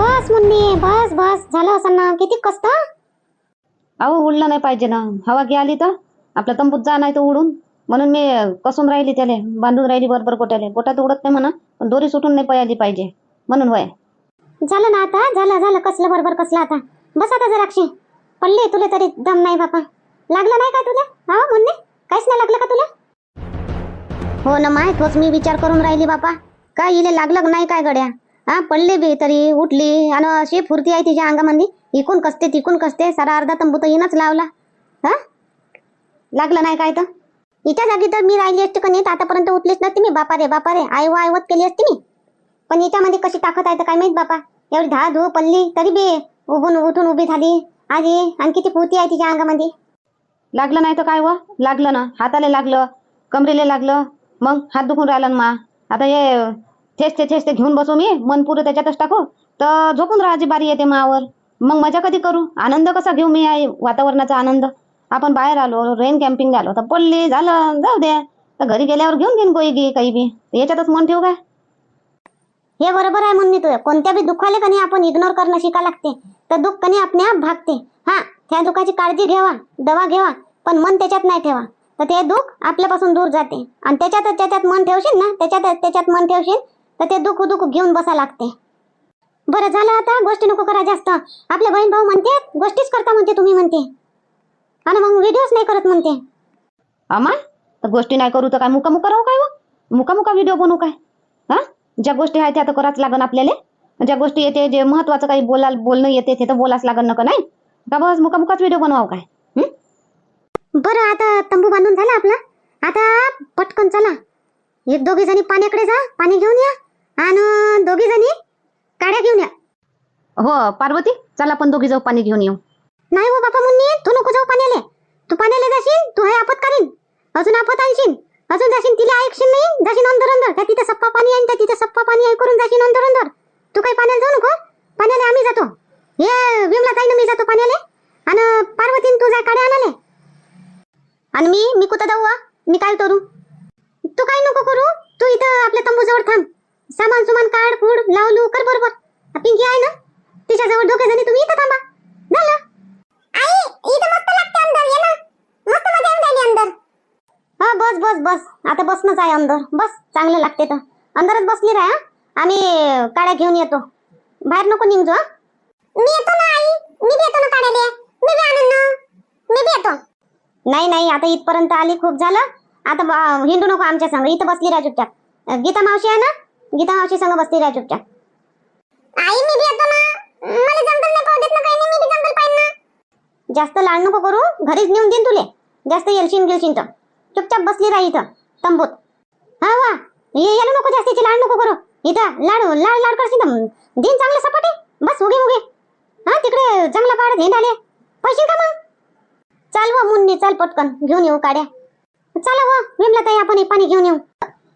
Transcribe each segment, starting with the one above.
बस मुन्नी बस बस. झालं असं ना? किती कष्ट? अहो उडलं नाही पाहिजे ना. हवा गी आली तर. आपल्या तंबूत जा नाही तर उडून. म्हणून मी कसून राहिली त्याले. बांधून राहिली बरोबर गोट्याले. गोट्यात उडत नाही म्हणा पण दोरी सुटून नाही पयाली पाहिजे. म्हणून वय. झालं ना आता? झालं झालं. कसलं बरोबर कसलं आता? बस आता जराक्षी पडले तुला तरी दम नाही बापा. लागलं नाही का तुला? हा मुन्नी? काहीच नाही लागलं का तुला? हो ना माय तोच मी विचार करून राहिली बापा. काय इले लागलं नाही काय गड्या? हा पडले बी तरी उठली. आणि अशी फुर्ती आहे तिच्या अंगामध्ये इकून कसते तिकून कसते. सारा अर्धा तंबू तर हिनच लावला. हा? लागलं नाही काय तर? इच्या जागी तर मी राहिली असते का नाही तर आतापर्यंत उठलीच नसते मी. बापा रे बापा रे. आय आयवत केली असती मी. पण याच्यामध्ये कशी ताकद आहे तर काय माहीत बापा? एवढी धा धू पडली तरी बी उभून उठून उभी झाली. आजी आणि किती फुर्ती आहे तिच्या अंगामध्ये लागलं नाही तर काय व? लागलं ना. हाताला लागलं कमरेला लागलं. मग हात दुखून राहिला ना मा. आता हे ठेचते ठेचते घेऊन बसू मी. मन पुरं त्याच्यातच टाकू. तर झोपून राहायची बारी येते मावर. मग मजा कधी करू? आनंद कसा घेऊ मी आहे वातावरणाचा आनंद. आपण बाहेर आलो रेन कॅम्पिंग आलो तर पडली झालं जाऊ दे. तर घरी गेल्यावर घेऊन घेईन कोई गी काही बी. याच्यातच मन ठेवू काय? हे बरोबर आहे म्हणून तुझं. कोणत्या बी दुःखाले कधी आपण इग्नोर करणं शिका लागते. तर दुःख कधी आपणे आप भागते. हा त्या दुःखाची काळजी घ्यावा दवा घ्यावा पण मन त्याच्यात नाही ठेवा. तर ते दुःख आपल्यापासून दूर जाते. आणि त्याच्यातच त्याच्यात मन ठेवशील ना त्याच्यात त्याच्यात मन ठेवशील तर ते दुःख दुःख घेऊन बसा लागते. बरं झालं आता गोष्टी नको करा जास्त. आपले बहीण भाऊ म्हणते गोष्टीच करता म्हणते तुम्ही म्हणते. आणि मग व्हिडिओच नाही करत म्हणते. आमा तर गोष्टी नाही करू तर काय मुका मुका राहू काय व मुका मुका व्हिडिओ बनवू काय? हा? ज्या गोष्टी आहेत त्या तर कराच लागन आपल्याला. ज्या गोष्टी येते जे महत्वाचं काही बोलाल बोलणं येते ते तर बोलाच लागन नका नाही? का बस मुका मुकाच व्हिडिओ बनवाव काय? बरं आता तंबू बांधून झाला आपला. आता पटकन चला. एक दोघी जणी पाण्याकडे जा पाणी घेऊन या. आणि दोघी जणी काड्या घेऊन या. हो पार्वती चला आपण दोघी जाऊ पाणी घेऊन येऊ. नाही हो बापा मुन्नी तू नको जाऊ पाण्याले. तू पाण्याला जाशील तू हे आपत्कालीन अजून आपत आणशील. अजून जाशील तिला ऐकशील नाही जाशील अंदर अंदर त्या तिथे सप्पा पाणी आहे त्या तिथे सप्पा पाणी आहे करून जाशील अंदर अंदर तू काही पाण्याला जाऊ नको. पाण्याला आम्ही जातो. हे विमला ताईनं मी जातो पाण्याले. आणि पार्वतीन तू जाय काड्या आणाले. आणि मी मी कुठं जाऊ? मी काय करू? तू काय नको करू? तू इथं आपल्या तंबूजवळ थांब. सामान सुमान काढ फूड लावलू कर बरोबर. पिंकी आहे ना? तिच्याजवळ दोघे जणी तुम्ही इथं थांबा. झालं आई इथं मस्त लागते अंदर ये ना. मस्त मजा येऊन राहिली अंदर. हा बस बस बस. आता बसणंच आहे अंदर. बस चांगलं लागते तर. अंदरच बसली राहा आम्ही काड्या घेऊन येतो. बाहेर नको निघजो? मी येतो ना आई. मी येतो ना काड्याले. मी बी आणून ना. मी बी येतो. नाही नाही आता इथपर्यंत आली खूप झालं. आता हिंडू नको आमच्या संग. इथं बसली अं, गीता मावशी आहे ना? गीता मावशी संग बसली राहा चुपचाप आई मी बी येतो ना. मला जंगल नाही पाहू देत ना काही नाही मी बी जंगल पाहिजे ना. जास्त लाड नको करू घरीच नेऊन देईन तुले. जास्त येलशीन गिलशीन तर. चुपचाप बसली राही इथं तंबूत. हा वा. ये याला नको जास्तीची लाड नको करू. इथं लाड लाड लाड करशील तर दिन चांगले सपाटे. बस उगे उगे. हा तिकडे जंगला पाड झेंडाले पैसे का मग? चाल व मुन्नी चाल पटकन. घेऊन येऊ काड्या चला व विमला ताई आपण हे पाणी घेऊन येऊ.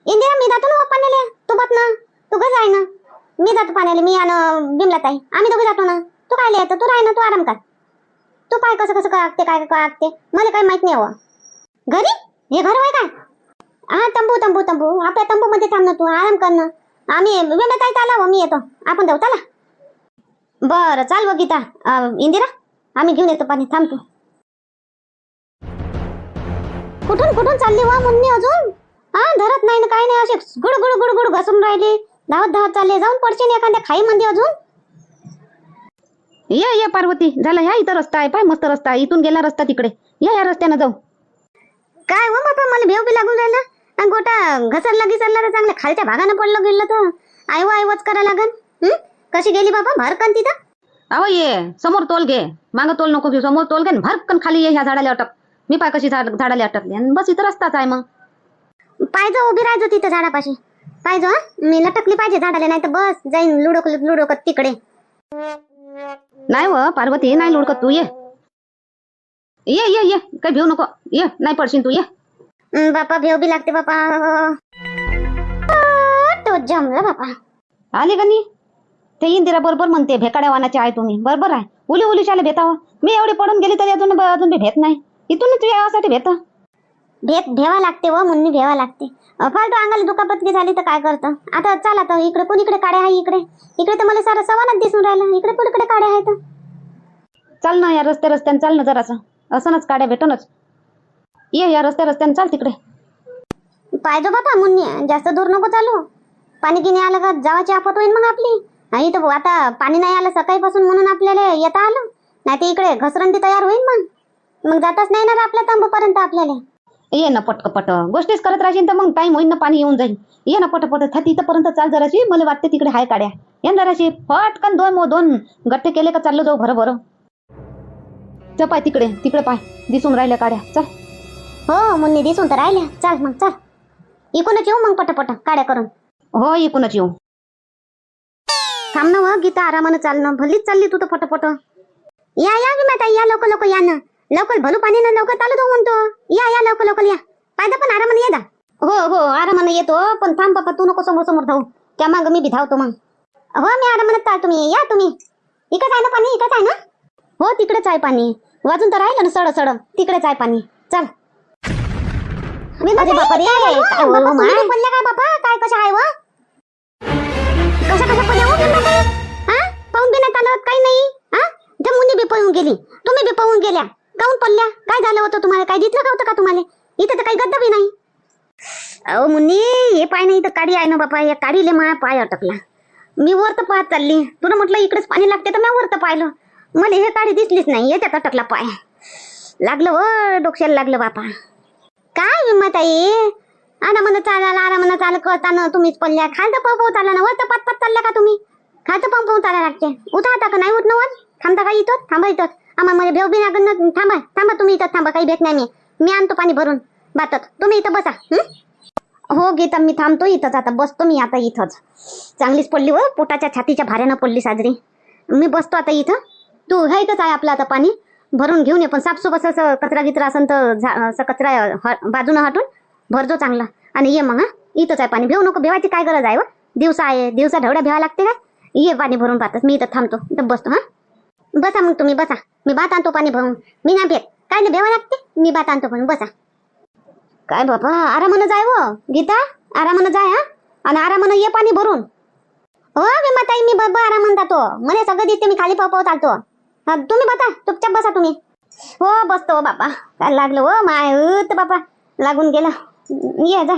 इंदिरा मी जातो ना पाण्याला पाण्याले तू बत ना. तू कसं आहे ना. मी जातो पाण्याले. मी आणि बिमलात ताई. आम्ही दोघे जातो ना. तू काय लिहायचं तू राह ना. तू आराम कर. तू पाय कसं कसं काय काय काय मला काय माहीत नाही हवं घरी? हे घर होय काय? हा तंबू तंबू तंबू. आपल्या तंबू मध्ये थांब ना तू. आराम कर ना. आम्ही वेळ आहे चाला हो. मी येतो. आपण जाऊ. चला. बरं चाल व गीता इंदिरा आम्ही घेऊन येतो पाणी. थांब तू. कुठून कुठून चालली वा मुन्नी अजून? हा धरत नाही ना काही नाही असे गुड गुड गुड गुड घसरून राहिली. धावत धावत चालले. जाऊन पडशील एखाद्या खाई मध्ये अजून. ये ये पार्वती. झालं ह्या इथं रस्ता आहे. पाय मस्त रस्ता आहे. इथून गेला रस्ता तिकडे. या या रस्त्यानं जाऊ. काय हो बाबा मला भेव बी लागून राहिला. आणि गोटा घसरला घिसरला तर चांगल्या खालच्या भागानं पडलं गेलं तर. आयव आयवच करा लागन. कशी गेली बाबा? भरकन तिथं. अहो ये. समोर तोल घे. माग तोल नको घेऊ. समोर तोल घे भरकन खाली ये ह्या झाडाला अटक. मी पाय कशी झाड झाडाला अटकली. आणि बस इथं रस्ताच आहे मग. पाहिजे उभी राहायचो तिथं झाडापाशी. पाहिजे हं? मी लटकली पाहिजे झाडाला नाही तर बस जाईन लुडोक लुडोकत तिकडे. नाही व पार्वती नाही लुडकत तू ये. ये ये ये. काही भिऊ नको. ये नाही पडशील तू ये. हं, बापा भेव बी लागते बापा. आ, तो जमला बापा. आले का नाही ते इंदिरा बरोबर म्हणते भेकाड्या वानाचे आहे तुम्ही. बरोबर आहे. उली उली शाले भेटावं. मी एवढी पडून गेली तरी अजून अजून बी भेट नाही. इथून तू यासाठी भेट. भेट भेवा लागते व मुन्नी भेवा लागते. अ, फालतू अंगाला दुखापतकी झाली तर काय करतं? आता चला तर इकडे कोणीकडे काड्या आहे इकडे? इकडे तर मला सारं सवानात दिसून राहिलं. इकडे कुणीकडे काड्या आहेत चाल ना या रस्त्या रस्त्याने चाल ना जरासं. असंच काड्या भेटूनच. ये या रस्त्या रस्त्याने चाल तिकडे. पाहिजे बाबा मुन्नी. जास्त दूर नको चालू. पाणी गिनी आलं का जावाची आफत होईल मग आपली. आणि इथं आता पाणी नाही आलं सकाळीपासून म्हणून आपल्याला येता आलं. नाही तर इकडे घसरंती तयार होईल मग. मग जाताच नाही ना आपल्या तंबूपर्यंत आपल्याला. ये ना पटक पट गोष्टीच करत राहशील तर मग टाइम होईन ना पाणी येऊन जाईल ये ना पट पट था तिथपर्यंत चाल जराशी. मला वाटते तिकडे हाय काड्या. ये ना जराशी. पटकन दोन मो दोन गट्टे केले का चाललो जाऊ भरं भरं. च पाय तिकडे. तिकडे पाय. दिसून राहिल्या काड्या. चल. हो मुन्नी दिसून तर राहिल्या. चाल मग चाल. इकूनच येऊ मग पटपट काड्या करून. हो इकूनच येऊ. थांब ना व गीता आरामानं चालणं. भलीच चालली तू तर पटपट. या या विमाता या लवकर लवकर या ना. लवकर भलू पाणी ना लवकर चालू तो म्हणतो. या या लवकर लवकर या. पाहिजे पण आरामानं ये दा हो हो आरामानं येतो पण थांब बापा तू नको समोर समोर धावू त्या माग मी बी धावतो मग. हो मी आरामानं चाल तुम्ही. या तुम्ही. इकडे आहे ना पाणी इकडेच आहे ना. हो तिकडेच आहे पाणी. वाजून तर राहिलं ना सड सड. तिकडेच आहे पाणी. चल. हो माय. पडल्या काय बापा? काय कसं आहे व? कशा कशा पडल्या हो? हा? पाहून बी नाही चालत काही नाही? हा? मुनी बी पळून गेली. तुम्ही बी पळून गेल्या. काऊन पडल्या. काय झालं होतं तुम्हाला? काय दिसलं का होतं का तुम्हाला? इथं तर काही गद्दा बी नाही. अहो मुन्नी हे पाय नाही इथं काडी आहे ना बापा. या काडीले माझा पाय अटकला मी वर तर पाहत चालली. तुला म्हटलं इकडेच पाणी लागते तर मी वर तर पाहिलं. मला हे काडी दिसलीच नाही. याच्यात अटकला पाय. लागलं व डोक्याला लागलं बापा. काय विम्माताई आना म्हणा चालायला आरा म्हणा चाल करताना तुम्हीच पडल्या. खालतं पंप पाव आला ना वर तर पात चालल्या का तुम्ही? खालतं पंप पाव आला लागते. उठा आता का नाही उठ ना वर थांबता का इथं? थांबा इथं. आम्हाला मला भेव बी लागत थांबा थांबा तुम्ही इथं थांबा काही भेट नाही मी. मी आणतो पाणी भरून बातात. तुम्ही इथं बसा हो? गीता मी थांबतो इथंच आता बसतो मी आता इथंच. चांगलीच पडली व पोटाच्या छातीच्या भाऱ्यानं पडली साजरी. मी बसतो आता इथं. तू हे इथंच आहे आपलं आता पाणी. भरून घेऊन ये पण साफसूफ असं कचरा गिचरा असेल तर झा- असं कचरा बाजूनं हटून भरजो चांगला. आणि ये मग हा? इथंच आहे पाणी. भेऊ नको भेवायची काय गरज आहे व दिवसा आहे दिवसा ढवड्या भेवा लागते काय? ये पाणी भरून पाहतात मी इथं थांबतो इथं बसतो हां? बसा मग तुम्ही बसा. मी भात आणतो पाणी भरून. मी नाही भेट. काय नाही भेवा लागते? मी भात आणतो पण बसा. काय बाबा आरामानं जाय व गीता आरामानं जाय हा. आणि आरामानं ये पाणी भरून. हो विमाताई मी बाबा आरामानं जातो. मला सगळं दिसते मी खाली पाव चालतो. हा, तुम्ही बसा. चुपचाप बसा तुम्ही. हो बसतो हो बाबा. काय लागलं हो? माय बाबा. लागून गेला. ये जा.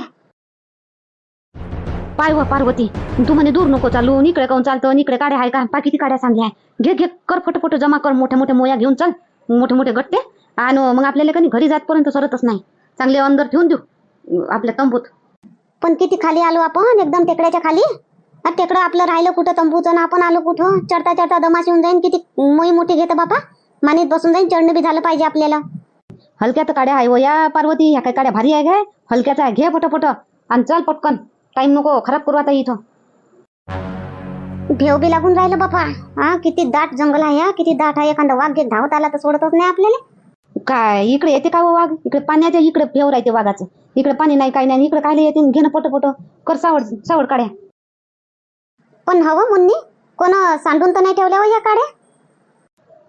पाय व पार्वती तू म्हणे दूर नको चालू. इकडे काऊन चालतं? इकडे काड्या आहे का? पा किती काड्या चांगल्या आहे घे घे कर फटफट जमा कर. मोठ्या मोठ्या मोया घेऊन चल. मोठे मोठे गट्टे. आणि मग आपल्याला कधी घरी जातपर्यंत सरतच नाही. चांगले अंदर ठेवून देऊ आपल्या तंबूत. पण किती खाली आलो आपण? एकदम टेकड्याच्या खाली? हा, टेकडं आपलं राहिलं कुठं? तंबूचं ना आपण आलो कुठं? चढता चढता दमाशी होऊन जाईन. किती मोई मोठी घेतं बापा. मानीत बसून जाईन. चढणं बी झालं पाहिजे आपल्याला. हलक्यात काड्या आहे व या पार्वती. ह्या काय काड्या भारी आहे काय? हलक्याचा आहे. घे पटपट आणि चल पटकन. टाइम नको खराब करू आता इथं. भेव बी लागून राहिलं बापा. हा किती दाट जंगल आहे हा किती दाट आहे. एखादा वाघ घेत धावत आला तर सोडतच नाही आपल्याला. काय इकडे येते का व वाघ? इकडे पाण्याच्या इकडे फेव राहते वाघाचं. इकडे पाणी नाही काही नाही इकडे काय येते घे ना पटपट. कर सावड सावड काड्या पण हवं मुन्नी कोण सांडून तर नाही ठेवल्या हो या काड्या?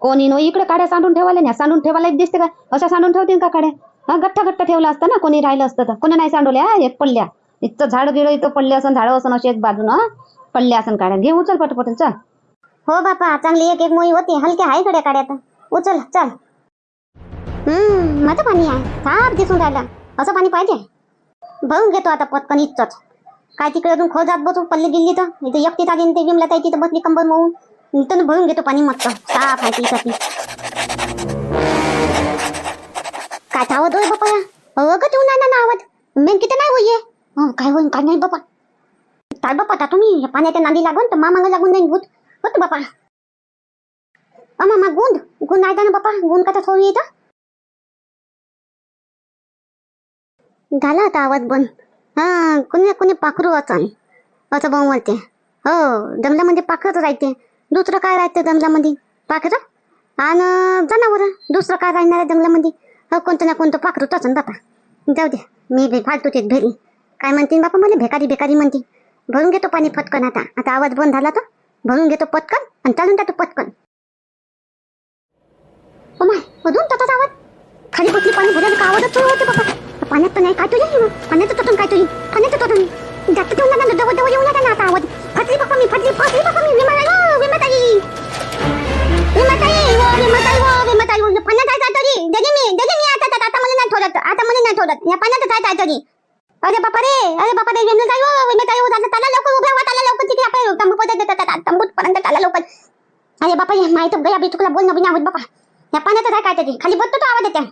कोणी नो इकडे काड्या सांडून ठेवायला नाही. सांडून ठेवायला एक दिसते का? अशा सांडून ठेवतील का काड्या? हा गठ्ठा गठ्ठा ठेवला असता ना कोणी राहिलं असतं तर. कोणी नाही सांडवल्या हा, एक पडल्या. इथं झाड गिड, इथं पडले असन, झाडं असन असे एक बाजूनं पडल्या असन काड्या. घे, उचल पटपट चल. हो बापा, चांगली एक एक मोई होती. हलक्या आहे कडे काड्यात उचल, चल. हम्म माझं पाणी आहे. साफ़ दिसून राहिलं. असं पाणी पाहिजे? आता पटकन इथंच काय तिकडे अजून खो जात बसू? पल्ली गिल्ली तर. इथे एकटी आली ते विमला ताई तिथं बसली कंबर मऊ इथं भरून घेतो पाणी मस्त. साफ़ ती बापा? अहो का काय होईल काय नाही बापा. काय बापा आता तुम्ही? या पाण्याच्या नांदी लागून तर मामाला लागून जाईन भूत. होत बापा. मामा गुंद. गुंद आहे ना बापा? गुंद का सोयी येतं झाला आता आवाज बंद. हा कोणी कोणी पाखरू वाचन. असं भाऊ म्हणते. हो जंगलामध्ये पाखरच राहते. दुसरं काय राहते जंगलामध्ये? पाखरं? आणि जनावर दुसरं काय राहणार आहे जंगलामध्ये? हो कोणतं ना कोणतं पाखरूच असन बापा. जाऊ दे. मी बी फालतूचीच भेरी. काय म्हणते बापा मला? भेकारी भेकारी म्हणतील भरून घेतो पाणी पटकन आता. आता आवाज बंद झाला तर? भरून घेतो पटकन आणि चालून जातो पटकन. ओ माय अजून तसाच आवाज? खाली बसली पाणी भरायला का? आवाजच सुरू होते बाबा पाण्यात तर नाही काय तुझी पाण्याचं तोटून काय तुझी? पाण्याचं तोटून. जास्त ठेवून जाणार जवळ जवळ येऊन ना आता आवाज. फटली बापा मी फटली फटली बापा मी. विमा ओ, विमाताई विमाताई ओ विमाताई ओ विमाताई ओ पाण्यात आहे काय तरी देजे मी देजे मी आता आता मला नाही थोडत आता मला नाही थोडत या पाण्यात आहे काय तरी अरे बापा रे अरे बापा रे विमाताई ओ विमाताई ओ दादा त्याला लवकर उभ्या व्हा त्याला लवकर तिथे आपल्या तंबू पर्यंत तंबूत पर्यंत त्याला लवकर. अरे बापा हे माहीत गया बी चुकला बोल ना बिना बापा. या पाण्यात आहे काय तरी खाली बसतो तो आवाज येते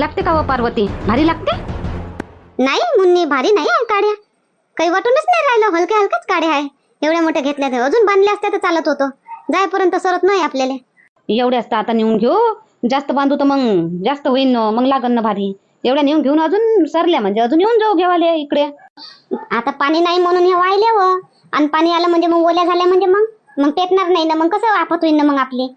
लागते का व पार्वती? भारी लागते? नाही मुन्नी भारी नाही आहे काड्या. काही वाटूनच नाही राहिलं हलक्या हलक्याच काड्या आहे. एवढ्या मोठ्या घेतल्या तर अजून बांधल्या असत्या तर चालत होतो. जायपर्यंत सरत नाही आपल्याला. एवढे असतं आता नेऊन घेऊ. जास्त बांधू तर मग जास्त होईन मग लागन ना भारी. एवढ्या नेऊन घेऊन अजून सरल्या म्हणजे अजून येऊन जाऊ घेवाले इकडे. आता पाणी नाही म्हणून हे वाहिले व आणि पाणी आलं म्हणजे मग ओल्या झाल्या म्हणजे मग? मग पेटणार नाही ना मग कसं आपत होईल ना मग आपली?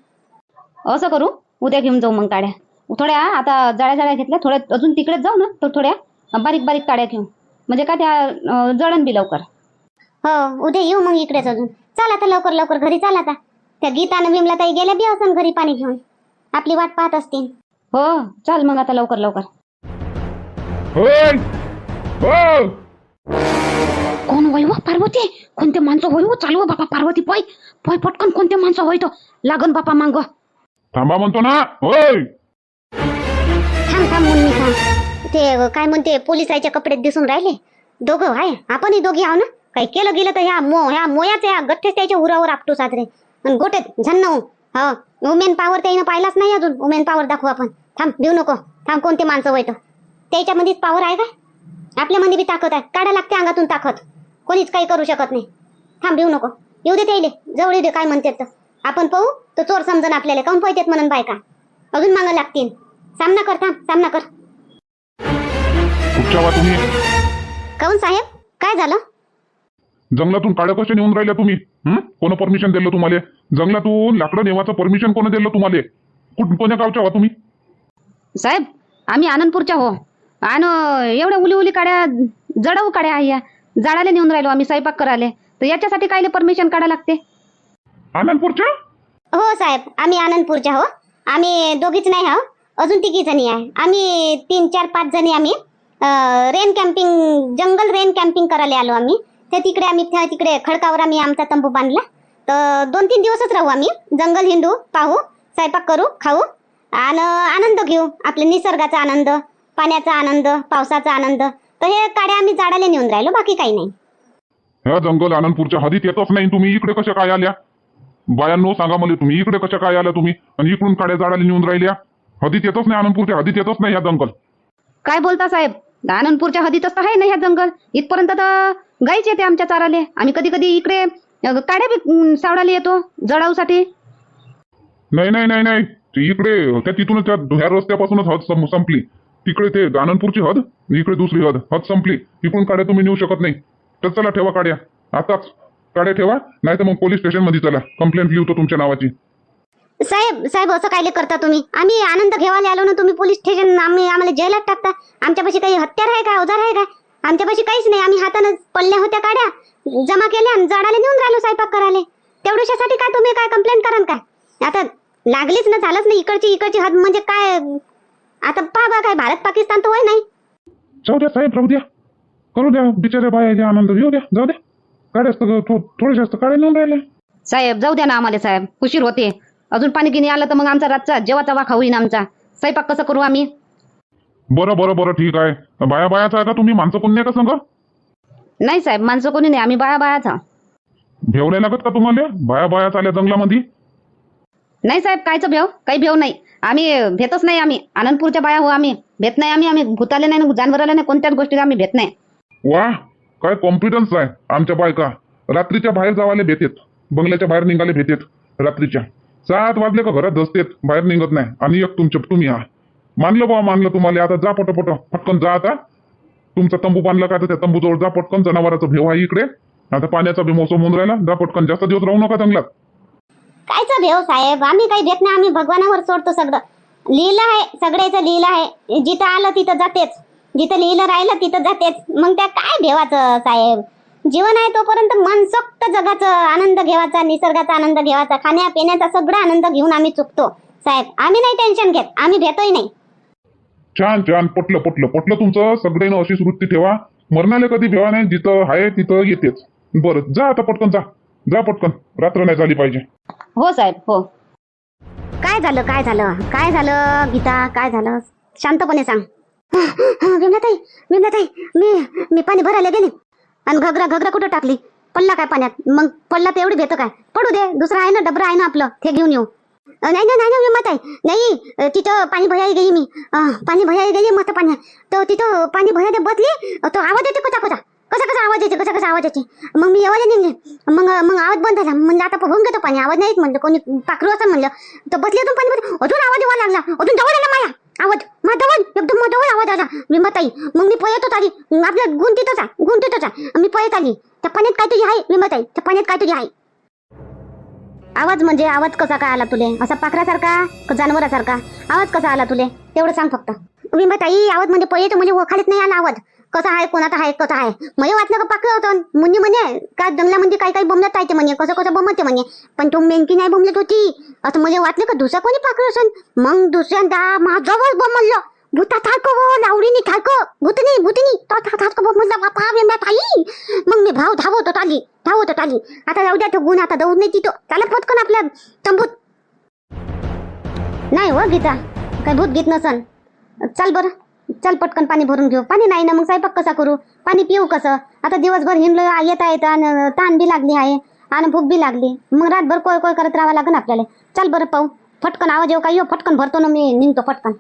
असं करू उद्या घेऊन जाऊ मग काड्या. थोड्या आता जाळ्या जाळ्या घेतल्या थोड्या अजून तिकडेच जाऊ ना तर थोड्या बारीक बारीक काड्या घेऊ म्हणजे का त्या जळण बी लवकर. हो उद्या येऊ मग इकडेच अजून. चल आता लवकर लवकर घरी चाल आता. त्या गीतानं विमला ताई गेल्या बी असन घरी पाणी घेऊन. आपली वाट पाहत असतील. हो चाल मग आता लवकर लवकर. होय. हो. कोण होय व पार्वती? कोणते माणसं होय व चालू बापा पार्वती पय. पय पटकन कोणते माणसं होय तो? लागन बापा मांग. थांबा म्हणतो ना. होय. थांब थांब मुन्नी थांब. ते काय म्हणते पोलिसाच्या कपड्यात दिसून राहिले? दोघं आहे आपणही दोघी आहो ना? काही केलं गेलं तर ह्या मो ह्या मोयाचे ह्या गठ्ठेच त्याच्या उरावर आपटू साजरे. आणि गोटेत झन्न. हो. वुमेन पॉवर त्यानं पाहिलाच नाही अजून. वुमेन पॉवर दाखवू आपण. थांब देऊ नको. थांब कोणते माणसं होय तर त्याच्यामध्येच पॉवर आहे का आपल्यामध्ये बी ताकद आहे. काढा लागते अंगातून ताकद. कोणीच काही करू शकत नाही. थांब देऊ नको. येऊ दे त्याले जवळ येऊ दे काय म्हणतात तर. आपण पाहू तर चोर समजन आपल्याला. काऊन पाहिजेत म्हणून बायका? अजून मागं लागतील. सामना कर थांब. सामना कर. तुम्ही काऊन साहेब? काय झालं? जंगलातून काड्या कशा नेऊन राहिल्या तुम्ही? हं? कोण परमिशन दिलं तुम्हाला? जंगलातून लाकडं नेवाचं परमिशन कोण दिलं तुम्हाला? कुठ कोण्या गावच्या वा तुम्ही? साहेब आम्ही आनंदपूरच्या हो. आणि एवढ्या उली उली काड्या जडाऊ काड्या आहे या जाळाले नेऊन राहिलो आम्ही स्वयंपाक करायला. तर याच्यासाठी कायले परमिशन काढा लागते? आनंदपूरच्या? हो साहेब. आम्ही आनंदपूरच्या हो. आम्ही दोघीच नाही हो. अजून तिघी जणी आहे. आम्ही तीन चार पाच जणी आम्ही अं, रेन कॅम्पिंग जंगल रेन कॅम्पिंग करायला आलो आम्ही. त्या तिकडे आम्ही त्या तिकडे खडकावर आम्ही आमचा तंबू बांधला. तर दोन तीन दिवसच राहू आम्ही. जंगल हिंडू पाहू स्वयंपाक करू खाऊ. आणि आनंद घेऊ. आपल्या निसर्गाचा आनंद. पाण्याचा आनंद पावसाचा आनंद. तर हे काड्या आम्ही झाडाला नेऊन राहिलो बाकी काही नाही. ह्या जंगल आनंदपूरच्या हदीत येतच नाही. तुम्ही इकडे कशा काय आल्या? बायांनो सांगा मला तुम्ही इकडे कशा काय आल्या तुम्ही? आणि इकडून काड्या झाडाला नेऊन राहिल्या? हदीत येतच नाही आनंदपूरच्या हदीत येतच नाही ह्या जंगल. काय बोलता साहेब? आनंदपूरच्या हदीतच तर आहे ना ह्या जंगल. इथपर्यंत तर गाईच येते आमच्या चाराले. आम्ही कधी कधी इकडे काड्या बी अं, सावडायला येतो जडाऊसाठी नाही नाही नाही नाही. ते इकडे त्या तिथूनच त्या ह्या रस्त्यापासूनच हद संपली. तिकडे ते आनंदपूरची हद इकडे दुसरी हद. हद संपली. इकडून काड्या तुम्ही नेऊ शकत नाही. तर चला ठेवा काड्या. आताच काड्या ठेवा नाही तर मग पोलीस स्टेशनमध्ये चला. कंप्लेंट लिहितो तुमच्या नावाची. साहेब साहेब असं कायले करता तुम्ही? आम्ही आनंद घेवायला आलो ना तुम्ही पोलीस स्टेशन आम्ही आम्हाला जेलात टाकता. आमच्यापाशी काही हत्यार आहे का अवजार आहे का? आमच्यापाशी काहीच नाही. आम्ही हातानं पडल्या होत्या काड्या. जमा केल्या आणि झाडाला नेऊन राहिलो स्वयंपाक करायला. तेवढ्यासाठी काय तुम्ही काय कंप्लेंट कराल काय? आता लागलीच ना झालंच नाही. इकडची इकडची हद म्हणजे काय? आता पहा बा काय भारत पाकिस्तान तर होय नाही. जाऊ द्या साहेब राहू द्या. करू द्या. बिचाऱ्या बायाच्या आनंद घेऊ द्या. जाऊ द्या. असतं थोडे जास्त काड्या नेऊन राहिल्या साहेब जाऊ द्या ना आम्हाला साहेब. उशीर होते. अजून पाणी गिनी आलं तर मग आमचा रातचा जेवाचा वाखा होईन आमचा. स्वयंपाक कसं करू आम्ही? बरं बरं बरं ठीक आहे. बाया बायाचा आहे का तुम्ही? माणसं कोण नाही का सांगा? नाही साहेब माणसं कोणी नाही. आम्ही बाया बायाचा. भेव नाही लागत का तुम्हाला? बाया बायाच आल्या जंगलामध्ये. नाही साहेब कायचं भेव? काही भेव नाही. आम्ही भेटच नाही आम्ही. आनंदपूरच्या बाया हो आम्ही भेट नाही आम्ही. आम्ही भूताले नाही जानवराला नाही. कोणत्याच गोष्टीला आम्ही भेट नाही. वा काय कॉन्फिडन्स आहे आमच्या बायका. रात्रीच्या बाहेर जावाले भेटेत बंगल्याच्या बाहेर निघाले भेटेत रात्रीच्या. सात वाजले का घरात दसतेत बाहेर निघत नाही. आणि एक तुमच्या तुम्ही हा. मानलं बा मानलं तुम्हाला. आता जा पटपट. पटकन जा आता. तुमचा तंबू बांधला का तर त्या तंबूजवळ जा पटकन. जनावराचा भेव आहे इकडे. आता पाण्याचा बी मोसम होऊन राहिला. जा पटकन. जास्त दिवस राहू नका जंगलात. कायचं भेव हो साहेब? आम्ही काही भेट नाही आम्ही भगवानावर सोडतो सगळं. लिहिलं आहे सगळ्याचं लिहिलं आहे. जिथं आलं तिथं जातेच. जिथं लिहिलं राहिलं तिथं जातेच. मग त्या काय भेवाचं साहेब? जीवन आहे तोपर्यंत मनसोक्त जगाचं आनंद घेवायचा निसर्गाचा आनंद घेवायचा खाण्या पिण्याचा सगळा आनंद घेऊन आम्ही चुकतो. साहेब आम्ही नाही टेन्शन घेत. आम्ही घेतोय नाही. छान छान. पटलं पटलं. पटलं तुमचं. सगळ्यांना अशीच वृत्ती ठेवा. मरणाला कधी भेवा नाही. जिथं आहे तिथं येतेच. बरं जा आता पटकन जा. जा पटकन. रात्र नाही झाली पाहिजे. हो साहेब हो. काय झालं काय झालं? काय झालं गीता? काय झालं? शांतपणे सांग. विमलाताई विमलाताई मी मी पाणी भरायला गेले. आणि घगरा घगरा कुठं टाकली? पडला काय पाण्यात? मग पडला तर एवढी भेट काय? पडू दे दुसरा आहे ना डबरा आहे ना आपलं ते घेऊन येऊ. नाही नाही नाही ना विमलाताई. नाही तिथं पाणी भयाई गेली मी. पाणी भयाई गेली मस्त पाण्यात. तर तिथं पाणी भरायला बसली तो आवाज येते कोता कोता कसा कसा आवाज यायचे कसा कसा आवाज यायचे मग मी येवाले निघले. मग मग आवाज बंद झाला. म्हणजे आता होऊन घेतो पाणी. आवाज नाही म्हणलं. कोणी पाखरू असं म्हणलं. तर बसले अजून पाणी अजून आवाज येवा लागला. अजून जवळ आला माया आवाज. माधवन एकदम माधवन आवाज आला. विमताई मग मी पळतच आली आपल्या गुंतीतच आहे. गुंतीतच आहे. मी पळत आली. त्या पाण्यात काय तुझी आहे विमताई त्या पाण्यात काय तुझी आहे. आवाज म्हणजे आवाज कसा काय आला तुले? असा पाखरासारखा? का जनावरासारखा? आवाज कसा आला तुले? तेवढं सांग फक्त. विमताई आवाज म्हणजे पळत म्हणजे खालीच नाही आला आवाज. कसा आहे कोणाचा आहे कसा आहे? मला वाटलं का पाकलं होतं. मुन्नी म्हणे का जंगलामध्ये काही काही बमलत आहे ते म्हणे कसं कसं बोंबते म्हणे. पण तो मेनकी नाही बोंबलत होती. असं मला वाटलं का दुसरा कोणी पाकलं असन. मग दुसऱ्यांदा माझ्यावर बोंबललं. भूता थाको लावडीनी थाको भूतनी भूतनी तो था थाको बोंबलला बापा बेंब्या ताई. मग मी भाव धावत होत आली धावत होत आली. आता जाऊ द्या तो गुण आता दौड नाही तिथं. चालत पटकन आपल्या तंबूत. नाही हो गीता काय भूत गीत नसन. चल बरं. चल पटकन पाणी भरून घेऊ. पाणी नाही ना मग स्वयंपाक कसा करू? पाणी पिऊ कसं? आता दिवसभर हिंडलं येता येता आणि ताण बी लागली आहे आणि भूक बी लागली. मग रातभर कोय कोय करत राहावं लागेल आपल्याला. चल बरं पाहू. फटकन आवाज येऊ काय येऊ फटकन भरतो ना मी निघतो फटकन.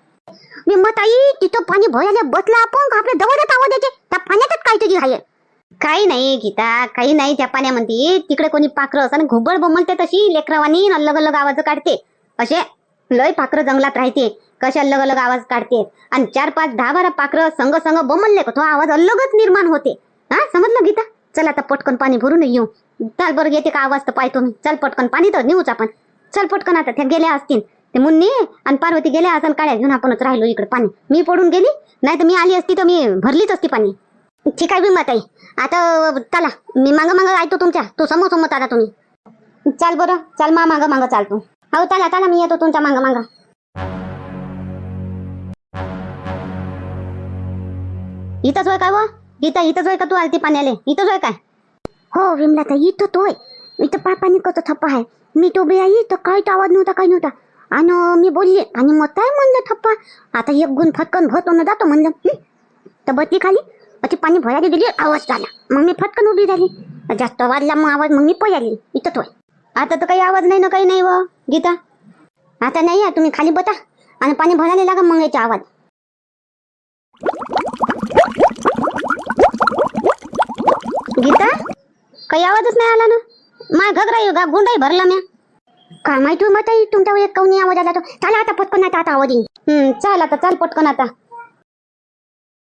मी मत आई तिथं पाणी भरायला बसला आपण आपल्या जवळच आवाज येते त्या पाण्यातच काय तुझी आहे. काही नाही गीता काही नाही त्या पाण्यामध्ये. तिकडे कोणी पाखरं असं घुबड बोंबलते तशी. लेकरावानी अलग अलग आवाज काढते. असे लय पाखरं जंगलात राहते. कसे अलग अलग आवाज काढते? आणि चार पाच दहा बारा पाखरं संग संग बमलले का? तो आवाज अलगच निर्माण होते. हा समजलं गीता? चल आता पटकन पाणी भरून येऊ. चाल बरं येते का आवाज तर पाहतो मी चल पटकन पाणी तर नेऊच आपण. चल पटकन आता त्या गेल्या असतील. ते मुन्नी आणि पार्वती गेल्या असेल काळ्या घेऊन आपणच राहिलो इकडे पाणी. मी पडून गेली नाही तर मी आली असती तर मी भरलीच असती पाणी. ठीक आहे विमत आई आता चला मी मागं मागं ऐकतो तुमच्या. तू समोर समोर आता तुम्ही. चाल बरं चाल मा मागं मागं चालतो. हो चला चला मी येतो तुमच्या मागं मागं. इथंच होय काय व इथं इथंच होय का तू आलती पाण्याले? इथंच होय काय? हो विमला ताई इथं तोय इथं पाय पाणी कसं थप्पा आहे. मी तो बी आई तर काहीच आवाज नव्हता काही नव्हता. आणि मी बोलले आणि मग काय म्हणलं थप्पा? आता एक गुण फटकन भरतो ना जातो म्हणलं. हं? तर बदली खाली. ती पाणी भरायला गेली आवाज झाला. मग मी फटकन उभी झाली जास्त वाजला मग आवाज मग मी पळाली इथं तोय आता तर काही आवाज नाही ना काही नाही व गीता. आता नाही आहे तुम्ही खाली बता आणि पाणी भरायला लागा मग याचा आवाज. गीता काही आवाजच नाही आला ना? माय घगरा गा गुंडाही भरला म्या. काय माहिती हो, मग ताई तुमच्या वेळेत काऊन आवाज आला तो चला आता पटकन आता आता आवाज येईल हम्म चल आता चल पटकन आता.